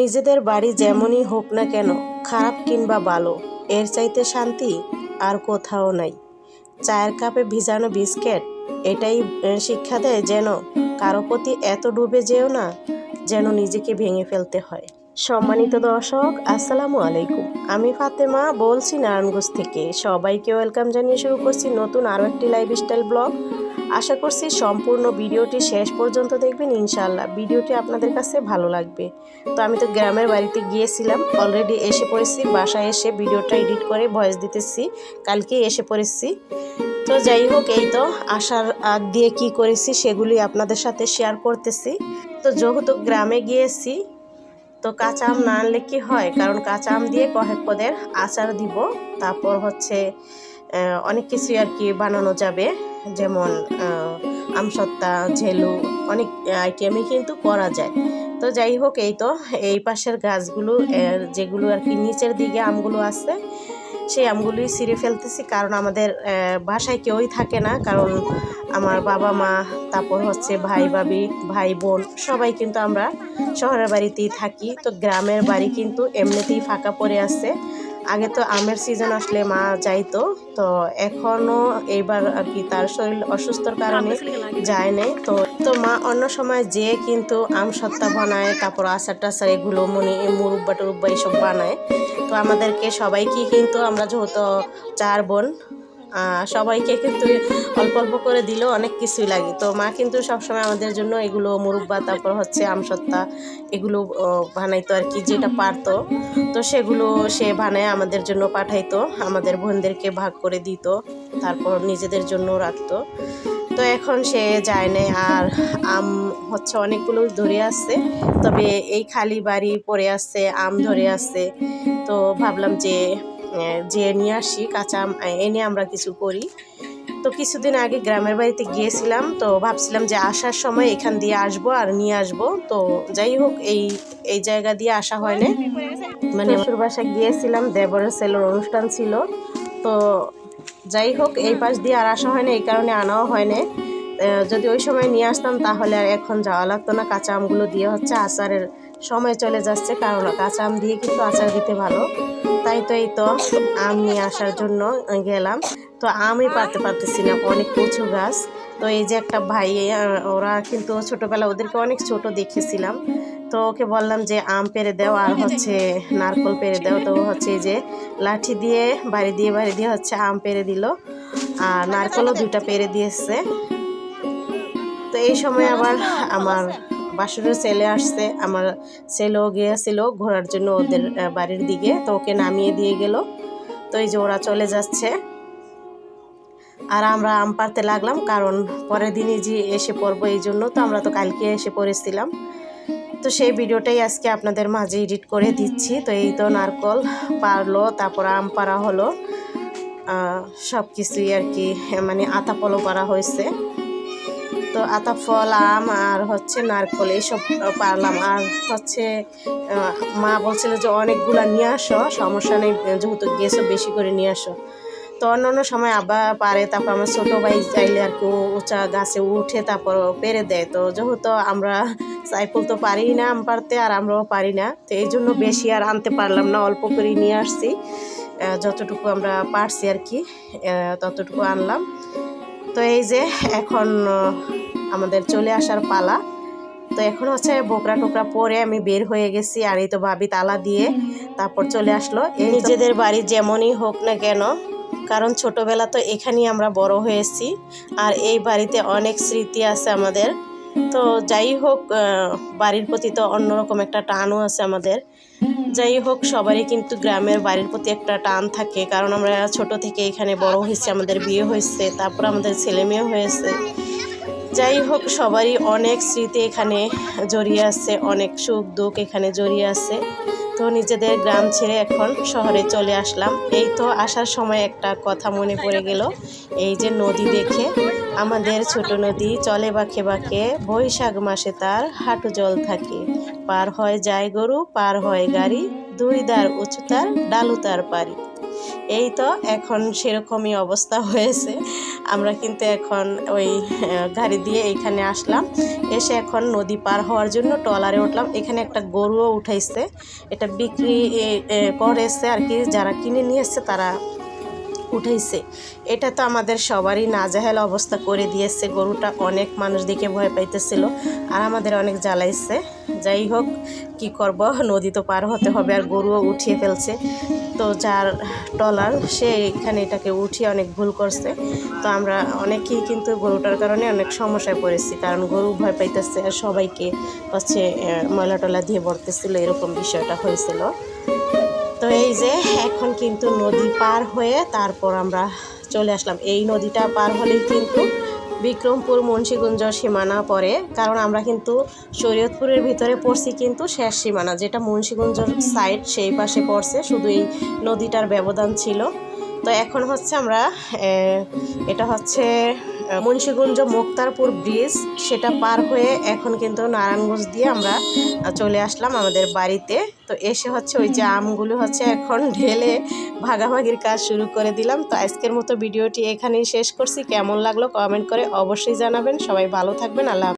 নিজেদের বাড়ি যেমনই হোক না কেন, খারাপ কিংবা ভালো, এর চাইতে শান্তি আর কোথাও নাই। চায়ের কাপে ভিজানো বিস্কেট, এটাই শিক্ষা দেয় যেন কারও প্রতি এত ডুবে যেও না, যেন নিজেকে ভেঙে ফেলতে হয়। সম্মানিত দর্শক, আসসালামু আলাইকুম। আমি ফাতেমা, বলছি নারায়ণগঞ্জ থেকে। সবাইকে ওয়েলকাম জানিয়ে শুরু করছি নতুন আরও একটি লাইফস্টাইল ব্লগ। আশা করছি সম্পূর্ণ ভিডিওটি শেষ পর্যন্ত দেখবেন ইনশাল্লাহ ভিডিওটি আপনাদের কাছে ভালো লাগবে। তো আমি তো গ্রামের বাড়িতে গিয়েছিলাম অলরেডি এসে পড়েছি, বাসায় এসে ভিডিওটা এডিট করে ভয়েস দিতেছি, কালকেই এসে পড়েছি। তো যাই হোক, এই তো আসার দিয়ে কি করেছি সেগুলি আপনাদের সাথে শেয়ার করতেছি। তো যেহেতু গ্রামে গিয়েছি, তো কাঁচা আম না আনলে কি হয়? কারণ কাঁচা আম দিয়ে কয়েক পদের আচার দিব। তারপর হচ্ছে অনেক কিছুই আর কি বানানো যাবে। যেমন আমসত্তা ঝেলু, অনেক আইটেমই কিন্তু করা যায়। তো যাই হোক, এই তো, এই পাশের গাছগুলো যেগুলো আর কি নিচের দিকে আমগুলো আছে, সেই আমগুলোই ছিঁড়ে ফেলতেছি। কারণ আমাদের বাসায় কেউই থাকে না। কারণ আমার বাবা মা, তারপর হচ্ছে ভাই ভাবি, ভাই বোন, সবাই কিন্তু আমরা শহরের বাড়িতেই থাকি। তো গ্রামের বাড়ি কিন্তু এমনিতেই ফাঁকা পড়ে আছে। আগে তো আমের সিজন আসলে মা যাইতো তো এখনও এইবার আর কি তার শরীর অসুস্থর কারণে যায় নাই। তো তো মা অন্য সময় যে কিন্তু আম সত্তা বানায় তারপর আচার টাচার এগুলো মনে মুরব্বা টুরুব্বা এইসব বানায়। তো আমাদেরকে সবাইকে কিন্তু আমরা যেহেতু চার বোন সবাইকে কিন্তু অল্প অল্প করে দিলেও অনেক কিছুই লাগে। তো মা কিন্তু সবসময় আমাদের জন্য এগুলো মুরব্বা, তারপর হচ্ছে আমসত্তা এগুলো বানাইতো আর কি, যেটা পারতো। তো সেগুলো সে বানায় আমাদের জন্য পাঠাইতো, আমাদের বোনদেরকে ভাগ করে দিত, তারপর নিজেদের জন্য রাখতো। তো এখন সে যায় নাই, আর আম হচ্ছে অনেকগুলো ধরে আসছে। তবে এই খালি বাড়ি পড়ে আসছে, আম ধরে আসছে। তো ভাবলাম যে যে নিয়ে আসি কাঁচা আম এনে আমরা কিছু করি। তো কিছুদিন আগে গ্রামের বাড়িতে গিয়েছিলাম, তো ভাবছিলাম যে আসার সময় এখান দিয়ে আসব আর নিয়ে আসব। তো যাই হোক, এই এই জায়গা দিয়ে আসা হয় না মানে শ্বশুর বাসায় গিয়েছিলাম দেবরের সেলের অনুষ্ঠান ছিল। তো যাই হোক, এই পাশ দিয়ে আর আসা হয় না এই কারণে আনাও হয় না যদি ওই সময় নিয়ে আসতাম, তাহলে আর এখন যাওয়া লাগতো না। কাঁচা আমগুলো দিয়ে হচ্ছে আচারের সময় চলে যাচ্ছে, কারণ কাঁচা আম দিয়ে কিন্তু আচার দিতে ভালো। তাই তো এই তো আম নিয়ে আসার জন্য গেলাম। তো আমি পারতে পারতেছি না, অনেক উঁচু গাছ। তো এই যে একটা ভাই, ওরা কিন্তু ছোটোবেলা ওদেরকে অনেক ছোট দেখেছিলাম। তো ওকে বললাম যে, আম পেরে দাও আর হচ্ছে নারকল পেরে দাও। তো হচ্ছে যে লাঠি দিয়ে, বাড়ি দিয়ে বাড়ি দিয়ে হচ্ছে আম পেরে দিল। আর নারকলও দুইটা পেরে দিয়েছে। তো এই সময় আবার আমার বাসুরের ছেলে আসছে। আমার ছেলেও গিয়েছিল ঘোরার জন্য ওদের বাড়ির দিকে, তো ওকে নামিয়ে দিয়ে গেল। তো এই যে ওরা চলে যাচ্ছে। আর আমরা আম পাড়তে লাগলাম, কারণ পরের দিনই যে এসে পড়ব এই জন্য, তো আমরা তো কালকে এসে পড়েছিলাম। তো সেই ভিডিওটাই আজকে আপনাদের মাঝে এডিট করে দিচ্ছি। তো এই তো নারকল পারল, তারপর আম পাড়া হলো। সব কিছুই আর কি মানে আতা ফলও পাড়া হয়েছে। তো আতা ফল আম আর হচ্ছে নারকল, এইসব পারলাম। আর হচ্ছে মা বলছিল যে অনেকগুলো নিয়ে আসো, সমস্যা নেই, যেহেতু গেছো বেশি করে নিয়ে আসো। তো অন্য অন্য সময় আবার পারে, তারপর আমার ছোটো ভাই চাইলে আর কি উঁচা গাছে উঠে তারপর পেরে দেয়। তো যেহেতু আমরা সাইফুল তো পারি না আম পারতে, আর আমরাও পারি না, তো এই জন্য বেশি আর আনতে পারলাম না, অল্প করে নিয়ে আসছি। যতটুকু আমরা পারছি আর কি ততটুকু আনলাম। তো এই যে এখন আমাদের চলে আসার পালা। তো এখন হচ্ছে বোকরা টোকরা পরে আমি বের হয়ে গেছি আর এই তো ভাবি তালা দিয়ে তারপর চলে আসলো। নিজেদের বাড়ি যেমনই হোক না কেন, কারণ ছোটবেলা তো এখানেই আমরা বড় হয়েছি আর এই বাড়িতে অনেক স্মৃতি আছে আমাদের। তো যাই হোক বাড়ির প্রতি তো অন্যরকম একটা টানও আছে আমাদের। যাই হোক, সবারই কিন্তু গ্রামের বাড়ির প্রতি একটা টান থাকে, কারণ আমরা ছোট থেকে এখানে বড় হয়েছি, আমাদের বিয়ে হয়েছে, তারপর আমাদের ছেলে মেয়ে হয়েছে। যাই হোক, সবারই অনেক স্মৃতি এখানে জড়িয়ে আছে, অনেক সুখ, দুঃখ এখানে জড়িয়ে আছে। তো নিজেদের গ্রাম ছেড়ে এখন শহরে চলে আসলাম। এই তো আসার সময় একটা কথা মনে পড়ে গেল, এই যে নদী দেখে। আমাদের ছোট নদী চলে বাঁকে বাঁকে, বৈশাখ মাসে তার হাঁটু জল থাকে। পার হয় যায় গরু, পার হয় গাড়ি, দুই দার উঁচু তার, ডালু তার পারি। এই তো এখন সেরকমই অবস্থা হয়েছে। আমরা কিন্তু এখন ওই গাড়ি দিয়ে এইখানে আসলাম। এসে এখন নদী পার হওয়ার জন্য ট্রলারে উঠলাম। এখানে একটা গরুও উঠাইছে। এটা বিক্রি করেছে আর কি। যারা কিনে নিয়ে এসছে তারা উঠাইছে। এটা তো আমাদের সবারই নাজাহেল অবস্থা করে দিয়েছে। গরুটা অনেক মানুষ দেখে ভয় পাইতেছিল আর আমাদের অনেক জ্বালাইছে। যাই হোক, কি করব? নদী তো পার হতে হবে আর গরুও উঠিয়ে ফেলছে। তো যার টলার সে এখানে এটাকে উঠিয়ে অনেক ভুল করছে। তো আমরা অনেকেই কিন্তু গরুটার কারণে অনেক সমস্যায় পড়েছি, কারণ গরু ভয় পাইতেছে আর সবাইকে হচ্ছে ময়লা টলা দিয়ে ভরতেছিল, এরকম বিষয়টা হয়েছিল। তো এই যে, এখন কিন্তু নদী পার হয়ে তারপর আমরা চলে আসলাম। এই নদীটা পার হলেই কিন্তু বিক্রমপুর, মুন্সীগঞ্জ সীমানা পড়ে, কারণ আমরা কিন্তু শরীয়তপুরের ভিতরে পড়ছি কিন্তু শেষ সীমানা, যেটা মুন্সীগঞ্জের সাইড সেই পাশে পড়ছে, শুধু এই নদীটার ব্যবধান ছিল। তো এখন হচ্ছে আমরা এটা হচ্ছে মুন্সীগঞ্জ মুক্তারপুর ব্রিজ, সেটা পার হয়ে এখন কিন্তু নারায়ণগঞ্জ দিয়ে আমরা চলে আসলাম আমাদের বাড়িতে। তো এসে হচ্ছে ওই যে আমগুলো হচ্ছে এখন ঢেলে ভাগাভাগির কাজ শুরু করে দিলাম। তো আজকের মতো ভিডিওটি এখানেই শেষ করছি। কেমন লাগল কমেন্ট করে অবশ্যই জানাবেন। সবাই ভালো থাকবেন। আল্লাহ।